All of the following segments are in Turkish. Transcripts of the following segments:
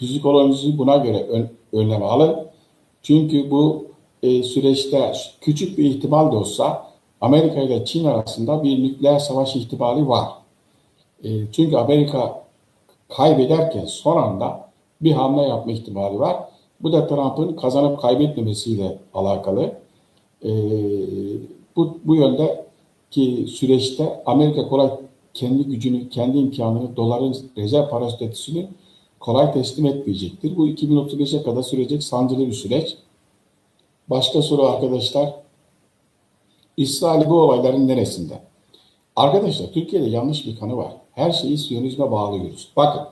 psikolojisi buna göre ön, önlem alın. Çünkü bu e, süreçte küçük bir ihtimal de olsa Amerika ile Çin arasında bir nükleer savaş ihtimali var. E, çünkü Amerika kaybederken son anda bir hamle yapma ihtimali var. Bu da Trump'ın kazanıp kaybetmemesiyle alakalı. E, bu, bu yönde ki süreçte Amerika kolay kendi gücünü, kendi imkanını, doların rezerv para statüsünü kolay teslim etmeyecektir. Bu 2035'e kadar sürecek sancılı bir süreç. Başka soru arkadaşlar. İsrail bu olayların neresinde? Arkadaşlar Türkiye'de yanlış bir kanı var. Her şeyi Siyonizme bağlıyoruz. Bakın.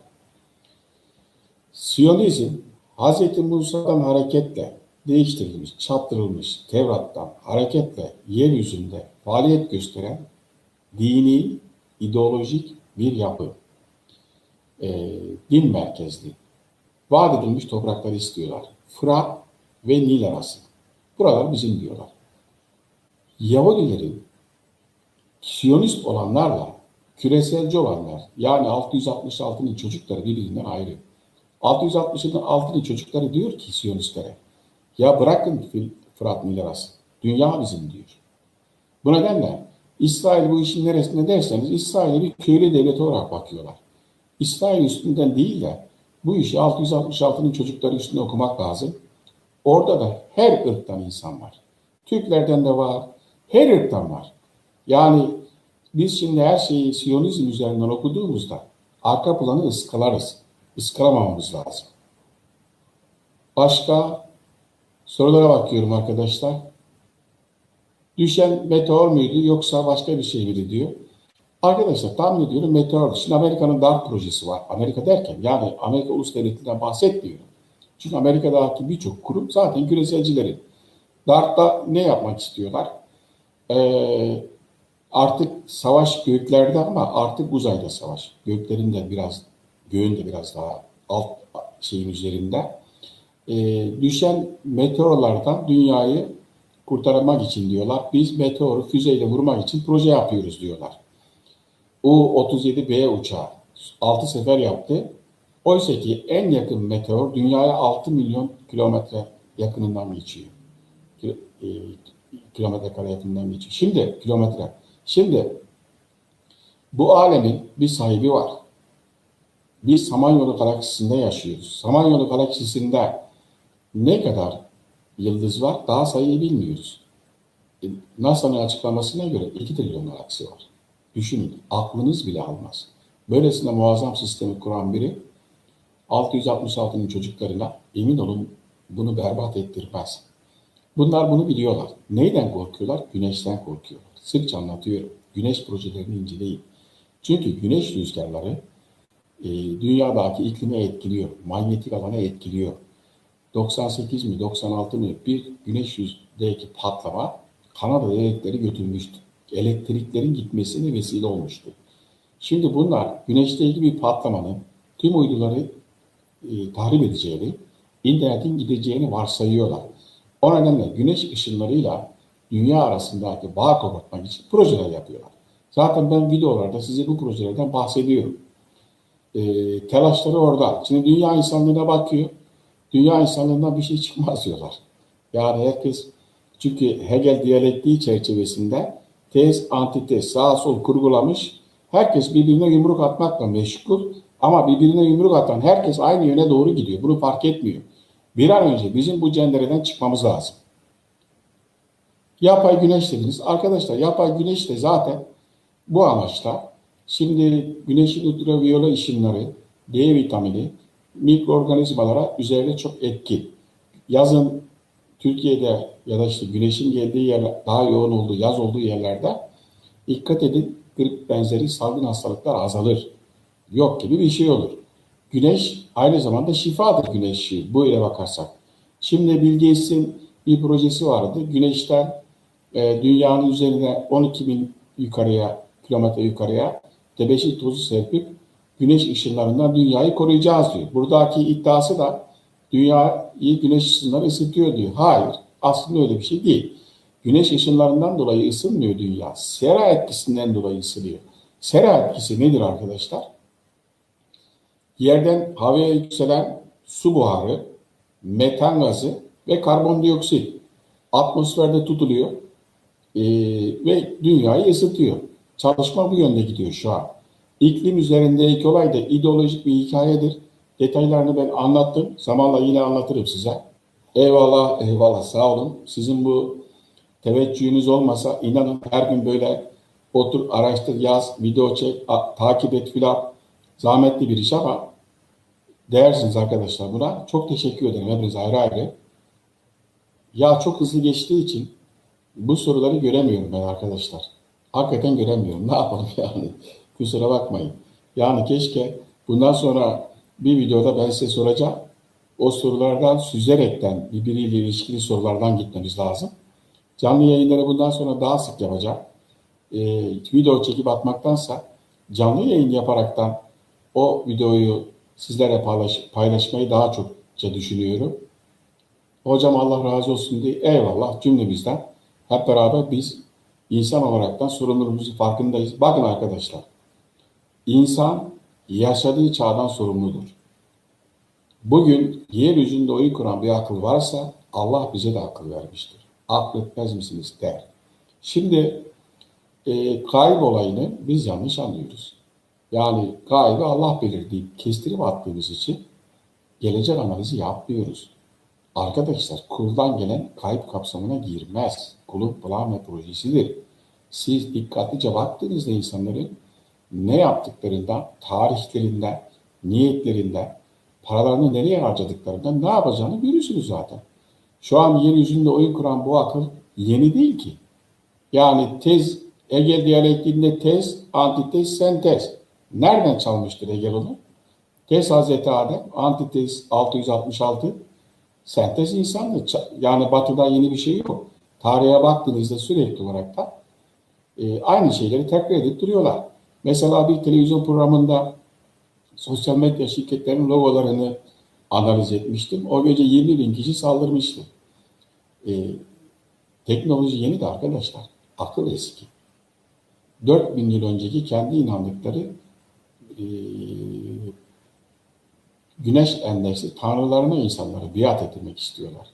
Siyonizm Hz. Musa'dan hareketle değiştirilmiş, çaptırılmış Tevrat'tan hareketle yeryüzünde faaliyet gösteren dini, ideolojik bir yapı. E, din merkezli. Vaat edilmiş toprakları istiyorlar. Fırat ve Nil arası. Buralar bizim diyorlar. Yahudilerin Siyonist olanlarla küreselci olanlar yani 666'nın çocukları birbirinden ayrı. 660'ın altının çocukları diyor ki Siyonistlere ya bırakın Fırat Nil arası. Dünya bizim diyor. Bu nedenle İsrail bu işin neresinde derseniz İsrail'e bir köylü devlet olarak bakıyorlar. İsrail üstünden değil de bu işi 666'nın çocukları üstünde okumak lazım. Orada da her ırktan insan var. Türklerden de var. Her ırktan var. Yani biz şimdi her şeyi Siyonizm üzerinden okuduğumuzda arka planı ıskalarız. Iskalamamamız lazım. Başka sorulara bakıyorum arkadaşlar. Düşen meteor muydu yoksa başka bir şey miydi diyor. Arkadaşlar tahmin ediyorum meteor. Şimdi Amerika'nın DART projesi var. Amerika derken yani Amerika Ulus Devleti'nden bahsetmiyorum. Çünkü Amerika'daki birçok kurum zaten küreselcilerin. DART'ta ne yapmak istiyorlar? Ee, artık savaş göklerde ama artık uzayda savaş. Göklerin de biraz, göğün de biraz daha alt şeyin üzerinde. Ee, düşen meteorlardan dünyayı kurtarmak için diyorlar. Biz meteoru füzeyle vurmak için proje yapıyoruz diyorlar. U-37B uçağı 6 sefer yaptı. Oysa ki en yakın meteor dünyaya 6 milyon kilometre yakınından geçiyor. E, kilometre kare yakınından geçiyor. Şimdi kilometre. Şimdi bu alemin bir sahibi var. Biz Samanyolu galaksisinde yaşıyoruz. Samanyolu galaksisinde ne kadar yıldız var daha sayıyı bilmiyoruz. E, NASA'nın açıklamasına göre 2 trilyon galaksi var. Düşünün aklınız bile almaz. Böylesine muazzam sistemi kuran biri 666'nın çocuklarına emin olun bunu berbat ettirmez. Bunlar bunu biliyorlar. Neyden korkuyorlar? Güneşten korkuyorlar. Sıkça anlatıyorum. Güneş projelerini inceleyin. Çünkü güneş rüzgarları e, dünyadaki iklimi etkiliyor. Manyetik alanı etkiliyor. 98 mi 96 mı bir güneş yüzdeki patlama Kanada devletleri götürmüştü. Elektriklerin gitmesine vesile olmuştu. Şimdi bunlar güneşte ilgili bir patlamanın tüm uyduları e, tahrip edeceğini, internetin gideceğini varsayıyorlar. O nedenle güneş ışınlarıyla dünya arasındaki bağ kopartmak için projeler yapıyorlar. Zaten ben videolarda size bu projelerden bahsediyorum. E, telaşları orada. Şimdi dünya insanlığına bakıyor. Dünya insanlığından bir şey çıkmaz diyorlar. Yani herkes çünkü Hegel diyalektiği çerçevesinde tez, antitez, sağ sol kurgulamış. Herkes birbirine yumruk atmakla meşgul. Ama birbirine yumruk atan herkes aynı yöne doğru gidiyor. Bunu fark etmiyor. Bir an önce bizim bu cendereden çıkmamız lazım. Yapay güneş dediniz. Arkadaşlar yapay güneş de zaten bu amaçla şimdi güneşin ultraviyole ışınları, D vitamini, mikroorganizmalara üzerinde çok etki. Yazın Türkiye'de ya da işte güneşin geldiği yer daha yoğun olduğu, yaz olduğu yerlerde dikkat edin grip benzeri salgın hastalıklar azalır yok gibi bir şey olur. Güneş aynı zamanda şifadır güneşi bu ile bakarsak. Şimdi Bill Gates'in bir projesi vardı. Güneşten e, dünyanın üzerine 12 bin yukarıya, kilometre yukarıya tebeşir tozu serpip güneş ışınlarından dünyayı koruyacağız diyor. Buradaki iddiası da dünyayı güneş ışınları ısıtıyor diyor. Hayır, aslında öyle bir şey değil. Güneş ışınlarından dolayı ısınmıyor dünya. Sera etkisinden dolayı ısınıyor. Sera etkisi nedir arkadaşlar? Yerden havaya yükselen su buharı, metan gazı ve karbondioksit atmosferde tutuluyor ee, ve dünyayı ısıtıyor. Çalışma bu yönde gidiyor şu an. İklim üzerindeki olay da ideolojik bir hikayedir. Detaylarını ben anlattım. Zamanla yine anlatırım size. Eyvallah, eyvallah. Sağ olun. Sizin bu teveccühünüz olmasa inanın her gün böyle otur, araştır, yaz, video çek, a- takip et filan. Zahmetli bir iş ama değersiniz arkadaşlar buna. Çok teşekkür ederim hepinize ayrı ayrı. Ya çok hızlı geçtiği için bu soruları göremiyorum ben arkadaşlar. Hakikaten göremiyorum. Ne yapalım yani? Kusura bakmayın. Yani keşke bundan sonra bir videoda ben size soracağım. O sorulardan süzerekten birbiriyle ilişkili sorulardan gitmemiz lazım. Canlı yayınları bundan sonra daha sık yapacağım. Ee, video çekip atmaktansa canlı yayın yaparaktan o videoyu sizlere paylaş, paylaşmayı daha çokça düşünüyorum. Hocam Allah razı olsun diye eyvallah cümlemizden hep beraber biz insan olaraktan sorumluluğumuzun farkındayız. Bakın arkadaşlar, insan yaşadığı çağdan sorumludur. Bugün yeryüzünde oyun kuran bir akıl varsa Allah bize de akıl vermiştir. Akletmez misiniz der. Şimdi e, gayb olayını biz yanlış anlıyoruz. Yani gaybı Allah bilir deyip kestirip attığımız için gelecek analizi yapmıyoruz. Arkadaşlar kuldan gelen kayıp kapsamına girmez. Kulun plan ve projesidir. Siz dikkatlice baktığınızda insanların ne yaptıklarından, tarihlerinden, niyetlerinden, paralarını nereye harcadıklarından ne yapacağını görürsünüz zaten. Şu an yeryüzünde oyun kuran bu akıl yeni değil ki. Yani tez, Hegel diyalektiğinde tez, antitez, sentez. Nereden çalmıştır Hegel onu? Tez Hazreti Adem, antitez 666, sentez insanlık. Yani batıda yeni bir şey yok. Tarihe baktığınızda sürekli olarak da e, aynı şeyleri tekrar edip duruyorlar. Mesela bir televizyon programında sosyal medya şirketlerinin logolarını analiz etmiştim. O gece 20 bin kişi saldırmıştı. E, teknoloji yeni de arkadaşlar. Akıl eski. 4000 yıl önceki kendi inandıkları e, güneş endeksli tanrılarına insanları biat ettirmek istiyorlar.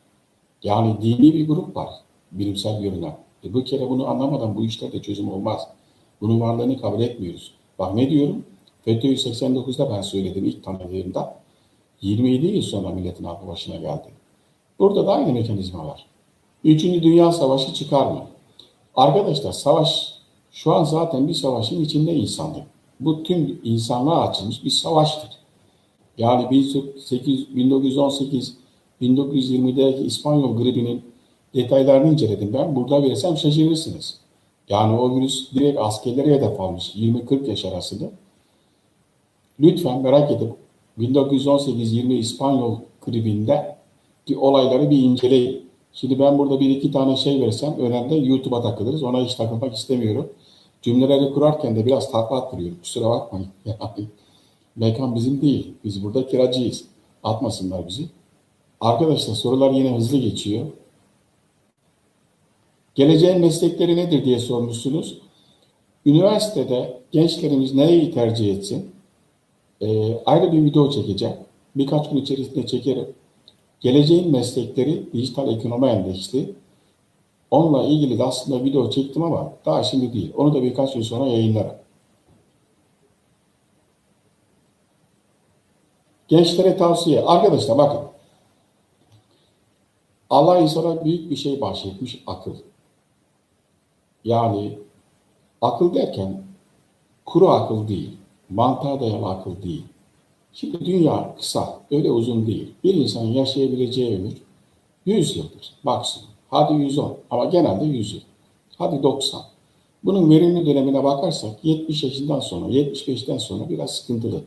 Yani dini bir grup var. Bilimsel görünen. E bu kere bunu anlamadan bu işlerde çözüm olmaz. Bunun varlığını kabul etmiyoruz. Bak ne diyorum? FETÖ'yü 89'da ben söyledim ilk tanıdığımda. 27 yıl sonra milletin aklı başına geldi. Burada da aynı mekanizma var. Üçüncü Dünya Savaşı çıkar mı? Arkadaşlar savaş şu an zaten bir savaşın içinde insanlık. Bu tüm insanlığa açılmış bir savaştır. Yani 1918 1920'deki İspanyol gribinin detaylarını inceledim ben. Burada verirsem şaşırırsınız. Yani o virüs direkt askerlere hedef almış 20-40 yaş arasında. Lütfen merak edip 1918-20 İspanyol gribinde ki olayları bir inceleyin. Şimdi ben burada bir iki tane şey versem önemli YouTube'a takılırız. Ona hiç takılmak istemiyorum. Cümleleri kurarken de biraz takla attırıyorum. Kusura bakmayın. Yani mekan bizim değil. Biz burada kiracıyız. Atmasınlar bizi. Arkadaşlar sorular yine hızlı geçiyor. Geleceğin meslekleri nedir diye sormuşsunuz. Üniversitede gençlerimiz nereyi tercih etsin? Ee, ayrı bir video çekeceğim. Birkaç gün içerisinde çekerim. Geleceğin meslekleri dijital ekonomi endeksli. Onunla ilgili de aslında video çektim ama daha şimdi değil. Onu da birkaç gün sonra yayınlarım. Gençlere tavsiye. Arkadaşlar bakın. Allah insana büyük bir şey bahşetmiş akıl. Yani akıl derken kuru akıl değil, mantığa dayalı akıl değil. Şimdi dünya kısa, öyle uzun değil. Bir insanın yaşayabileceği ömür 100 yıldır maksimum. Hadi 110 ama genelde 100 yıl. Hadi 90. Bunun verimli dönemine bakarsak 70 yaşından sonra, 75'ten sonra biraz sıkıntılı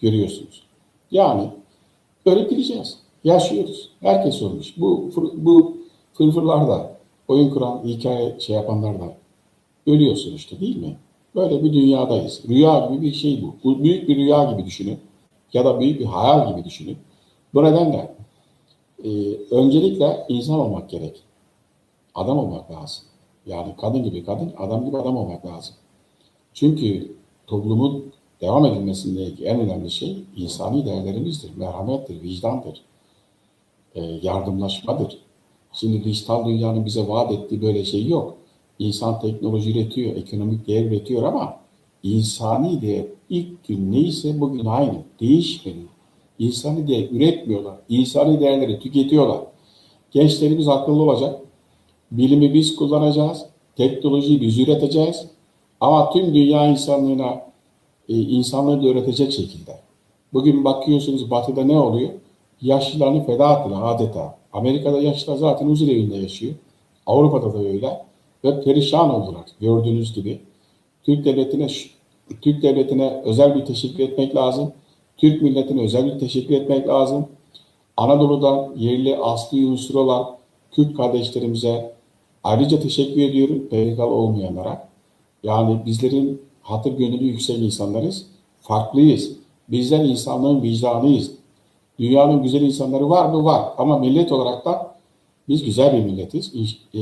görüyorsunuz. Yani öyle gideceğiz. Yaşıyoruz. Herkes olmuş. Bu, bu fırfırlar da, oyun kuran, hikaye şey yapanlar da ölüyor sonuçta değil mi? Böyle bir dünyadayız. Rüya gibi bir şey bu. Bu büyük bir rüya gibi düşünün. Ya da büyük bir hayal gibi düşünün. Bu nedenle e, öncelikle insan olmak gerek. Adam olmak lazım. Yani kadın gibi kadın, adam gibi adam olmak lazım. Çünkü toplumun devam edilmesindeki en önemli şey insani değerlerimizdir, merhamettir, vicdandır, e, yardımlaşmadır. Şimdi dijital dünyanın bize vaat ettiği böyle şey yok. İnsan teknoloji üretiyor, ekonomik değer üretiyor ama insani değer ilk gün neyse bugün aynı, değişmedi. İnsani değer üretmiyorlar, insani değerleri tüketiyorlar. Gençlerimiz akıllı olacak, bilimi biz kullanacağız, teknolojiyi biz üreteceğiz ama tüm dünya insanlığına e, insanlığı da öğretecek şekilde. Bugün bakıyorsunuz batıda ne oluyor? Yaşlılarını feda ettiler adeta. Amerika'da yaşlılar zaten huzur evinde yaşıyor. Avrupa'da da öyle. Ve perişan oldular gördüğünüz gibi. Türk devletine Türk devletine özel bir teşekkür etmek lazım. Türk milletine özel bir teşekkür etmek lazım. Anadolu'dan yerli asli unsur olan Kürt kardeşlerimize ayrıca teşekkür ediyorum. PKK olmayanlara. Yani bizlerin hatır gönüllü yüksek insanlarız. Farklıyız. Bizler insanlığın vicdanıyız. Dünyanın güzel insanları var mı? Var. Ama millet olarak da biz güzel bir milletiz. E,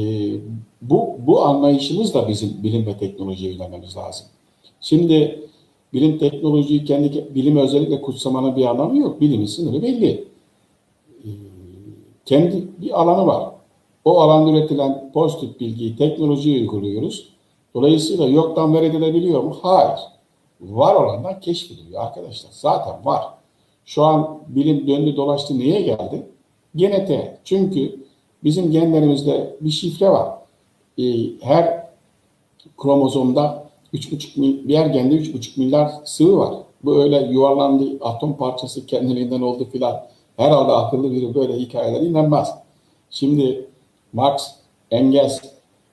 bu, bu anlayışımız da bizim bilim ve teknolojiye yönelmemiz lazım. Şimdi bilim teknolojiyi kendi bilim özellikle kutsamanın bir anlamı yok. Bilimin sınırı belli. E, kendi bir alanı var. O alanda üretilen pozitif bilgiyi, teknolojiyi uyguluyoruz. Dolayısıyla yoktan var edilebiliyor mu? Hayır. Var olandan keşfediliyor arkadaşlar. Zaten var. Şu an bilim döndü dolaştı niye geldi? Genete. Çünkü bizim genlerimizde bir şifre var. Ee, her kromozomda 3,5 mil, bir her gende 3,5 milyar sıvı var. Bu öyle yuvarlandı, atom parçası kendiliğinden oldu filan. Herhalde akıllı biri böyle hikayelere inanmaz. Şimdi Marx, Engels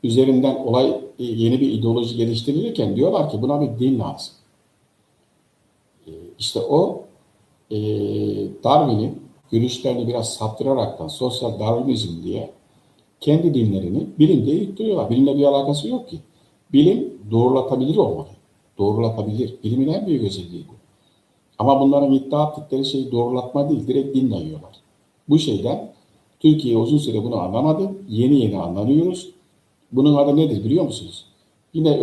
üzerinden olay e, yeni bir ideoloji geliştirilirken diyorlar ki buna bir din lazım. E, işte o e, Darwin'in görüşlerini biraz saptıraraktan sosyal Darwinizm diye kendi dinlerini bilimde yüklüyorlar. Bilimle bir alakası yok ki. Bilim doğrulatabilir olmalı. Doğrulatabilir. Bilimin en büyük özelliği bu. Ama bunların iddia ettikleri şey doğrulatma değil, direkt din dayıyorlar. Bu şeyden Türkiye uzun süre bunu anlamadı. Yeni yeni anlanıyoruz. Bunun adı nedir biliyor musunuz? Yine